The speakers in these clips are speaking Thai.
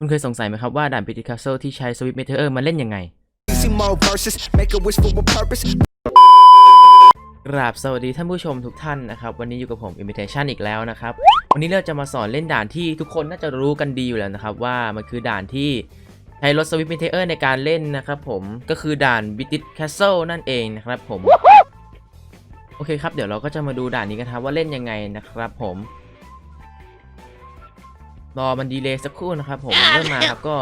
คุณเคยสงสัยไหมครับว่าด่านพิติคา s เซิลที่ใช้สวิตเมเทอร์มาเล่นยังไง See more verses, make a wish for a purpose. กราบสวัสดีท่านผู้ชมทุกท่านนะครับ วันนี้อยู่กับผม Imitation อีกแล้วนะครับ วันนี้เราจะมาสอนเล่นด่านที่ทุกคนน่าจะรู้กันดีอยู่แล้วนะครับ ว่ามันคือด่านที่ใช้รถสวิตเมเทอร์ในการเล่นนะครับผมก็คือด่านบิติคา s เซิลนั่นเองนะครับผม โอเคครับ เดี๋ยวเราก็จะมาดูด่านนี้กันครับว่าเล่นยังไงนะครับผม รอมันดีเลย์สักครู่นะครับผมเริ่มมาครับก็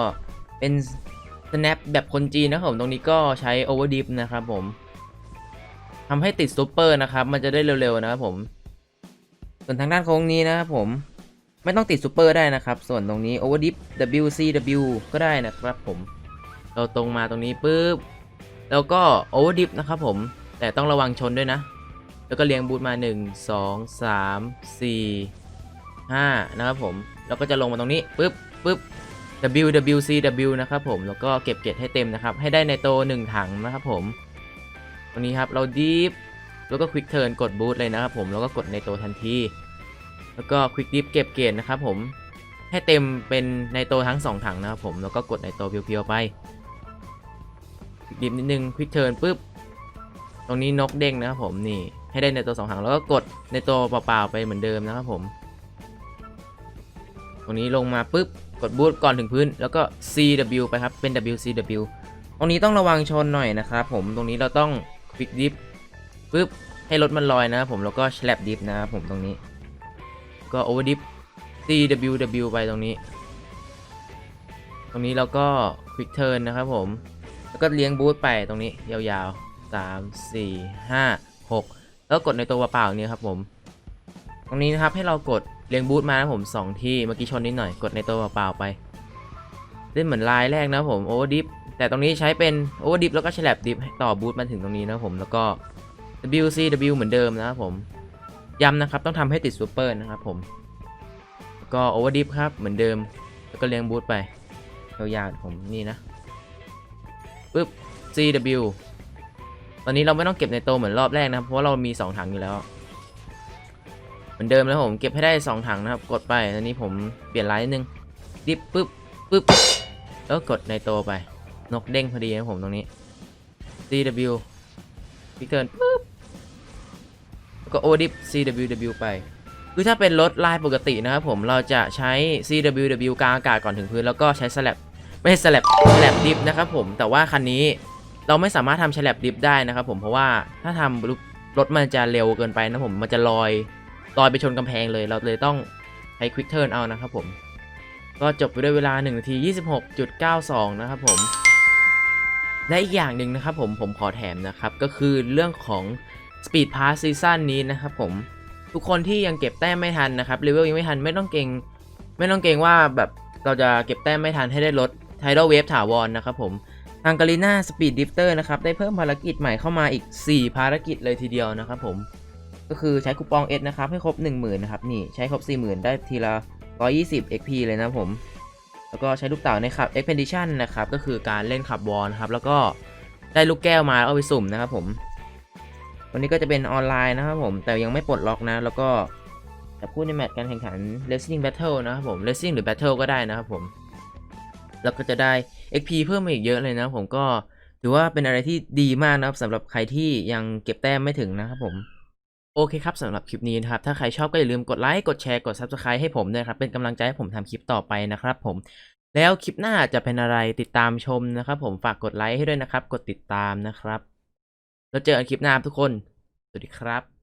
เป็น snap แบบคนจีนนะครับผมตรงนี้ก็ใช้ overdip นะครับผมทำให้ติดซูเปอร์นะครับ มันจะได้เร็วๆนะครับผม ส่วนทางด้านโค้งนี้นะครับผมไม่ต้องติดซูเปอร์ได้นะครับ ส่วนตรงนี้ overdip WCW ก็ได้นะครับผม เราตรงมาตรงนี้ปุ๊บแล้วก็ overdip นะครับผม แต่ต้องระวังชนด้วยนะ แล้วก็เลี้ยงบูทมา 1 2 3 4 5 นะครับผม แล้วก็จะลงมาตรงนี้ปุ๊บปุ๊บ WWCW นะครับผมแล้วก็เก็บเกรดให้เต็มนะครับ ให้ได้ในโตหนึ่งถังนะครับผม ตรงนี้ครับเราดีฟแล้วก็ควิกเทิร์นกดบูทเลยนะครับผมแล้วก็กดในโตทันที แล้วก็ควิกดิฟเก็บเกรดนะครับผมให้เต็มเป็นในโตทั้ง 2 ถังนะครับผมแล้วก็กดในโตเพียวๆไปควิกดิฟนิดนึงควิกเทิร์นปุ๊บตรงนี้นกเด้งนะครับผมนี่ให้ได้ในโตสองถังแล้วก็กดในโตเปล่าๆไปเหมือนเดิมนะครับผม ตรงนี้ลงมาปุ๊บกดบูทก่อนถึงพื้น แล้วก็ CW ไปครับ เป็น WCW ตรงนี้ต้องระวังชนหน่อยนะครับผมตรงนี้เราต้อง Quick Dip ปุ๊บให้รถมันลอยนะครับผมแล้วก็ Slap Dip นะครับผมตรงนี้ ก็ Over Dip CWW ไปตรงนี้ ตรงนี้เราก็ Quick Turn นะครับผม แล้วก็เลี้ยงบูทไปตรงนี้ยาวๆ 3 4 5 6 แล้วกดในตัวเปล่าๆอย่างนี้ครับผม ตรงนี้นะครับให้เรากด เลี้ยงบูทมานะผมสองที่เมื่อกี้ชนนิดหน่อยกดในตัวเปล่าๆไป เล่นเหมือนลายแรกนะผมโอเวอร์ดิฟแต่ตรงนี้ใช้เป็นโอเวอร์ดิฟแล้วก็ฉลับดิฟต่อบูทมาถึงตรงนี้นะผมแล้วก็ WCW เหมือนเดิมนะครับผมย้ำนะครับต้องทำให้ติดซูเปอร์นะครับผมก็โอเวอร์ดิฟครับเหมือนเดิม แล้วก็เลี้ยงบูทไปยาวๆผมนี่นะปึ๊บ CW ตอนนี้เราไม่ต้องเก็บในโตเหมือนรอบแรกนะเพราะว่าเรามี 2 ถังอยู่แล้ว เหมือนเดิมแล้วผมเก็บให้ได้ 2 ถังนะครับ กดไปตอนนี้ผมเปลี่ยนไลน์นิดนึงดิบปึ๊บปึ๊บแล้วกดในโตไป นกเด้งพอดีนะผมตรงนี้ CW พิกเทิร์นปึ๊บแล้วก็โอดิฟ CWW ไป คือถ้าเป็นรถลายปกตินะครับผมเราจะใช้ CWW กลางอากาศก่อนถึงพื้น แล้วก็ใช้สลับไม่ใช่สลับสลับดิฟนะครับผมแต่ว่าคันนี้เราไม่สามารถทำสลับดิฟได้นะครับผมเพราะว่าถ้าทำรถมันจะเร็วเกินไปนะผมมันจะลอย ลอยไปชนกำแพงเลย เราเลยต้องใช้ Quick Turn เอานะครับผม ก็จบไปด้วยเวลา1นาที26.92 นะครับผม และอีกอย่างหนึ่งนะครับผมผมขอแถมนะครับ ก็คือเรื่องของ Speed Pass ซีซั่นนี้นะครับผม ทุกคนที่ยังเก็บแต้มไม่ทันนะครับเลเวลยังไม่ทันไม่ต้องเกรงไม่ต้องเกรงว่าแบบเราจะเก็บแต้มไม่ทันให้ได้ลด Tidal Wave ถาวรนะครับผมทางกาลิน่าสปีดดิฟเตอร์นะครับ ได้เพิ่มภารกิจใหม่เข้ามาอีก 4 ภารกิจเลยทีเดียวนะครับผม ก็คือใช้คูปอง S นะครับ ให้ครบ 10,000นะครับนี่ใช้ครบ 40,000 ได้ทีละ 120 XP เลยนะผม แล้วก็ใช้ลูกเต่าในขับ Expedition นะครับ ก็คือการเล่นขับวอลนะครับ แล้วก็ได้ลูกแก้วมาเอาไปสุ่มนะครับผม วันนี้ก็จะเป็นออนไลน์นะครับผม แต่ยังไม่ปลดล็อกนะ แล้วก็จะพูดในแมตช์การแข่งขัน Racing Battle นะครับผม Racing หรือ Battle ก็ได้นะครับผม แล้วก็จะได้ XP เพิ่มมาอีกเยอะเลยนะผมก็ถือว่าเป็นอะไรที่ดีมากนะครับสำหรับใครที่ยังเก็บแต้มไม่ถึงนะครับผม โอเคครับสำหรับคลิปนี้นะครับ ถ้าใครชอบก็อย่าลืมกดไลค์กดแชร์กด Subscribe ให้ผมด้วยครับ เป็นกำลังใจให้ผมทำคลิปต่อไปนะครับผมแล้วคลิปหน้าจะเป็นอะไรติดตามชมนะครับผมฝากกดไลค์ให้ด้วยนะครับ กดติดตามนะครับ แล้วเจอกันคลิปหน้าทุกคน สวัสดีครับ